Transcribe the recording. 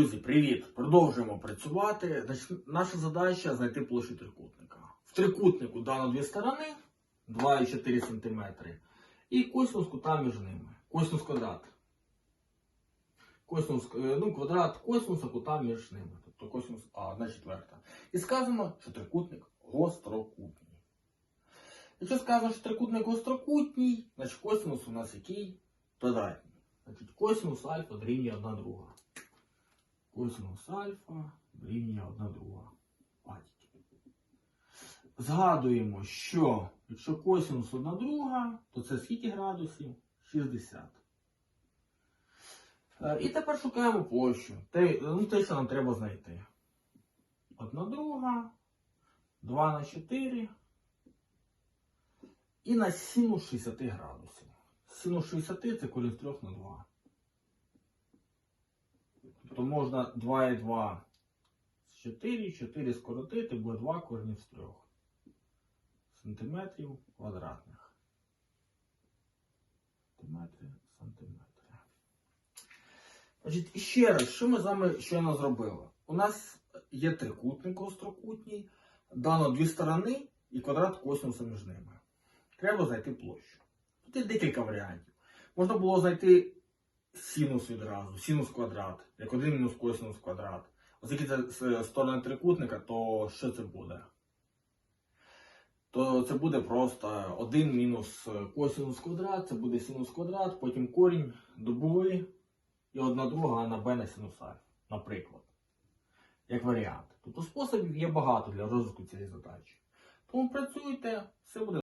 Друзі, привіт! Продовжуємо працювати. Значить, наша задача знайти площу трикутника. В трикутнику дано дві сторони 2,4 см і косинус кута між ними. Косинус квадрат. Косинус, е, ну, квадрат косинуса кута між ними. Тобто косинус А, 1 четверта. І сказано, що трикутник гострокутний. Якщо сказано, що трикутник гострокутній, значить косинус у нас який? Квадратний. Значить, косинус альфа дорівнює 1 друга. Косинус альфа дорівнює 1 друга. Батьки. Згадуємо, що якщо косинус 1 друга, то це скільки градусів? 60. Е, І тепер шукаємо площу. Те, ну, те, що нам треба знайти. 1 друга, 2 на 4 і на синус 60 градусів. Синус 60 це корінь з 3 на 2. Тобто можна 2 і 2 з 4, 4 скоротити, буде 2 корінь з 3 сантиметрів квадратних. Сантиметри, сантиметри. Значить, ще раз, що ми з вами щойно зробили? У нас є трикутник гострокутній, дано дві сторони і квадрат косинуса між ними. Треба знайти площу. Тут є декілька варіантів. Можна було знайти синус відразу, синус квадрат, як 1 мінус косинус квадрат. Оскільки це з сторони трикутника, то що це буде? То це буде просто 1 мінус косинус квадрат, це буде синус квадрат, потім корінь добули і одна друга на b на синус альфа, наприклад. Як варіант. Тобто способів є багато для розвитку цієї задачі. Тому працюйте, все буде.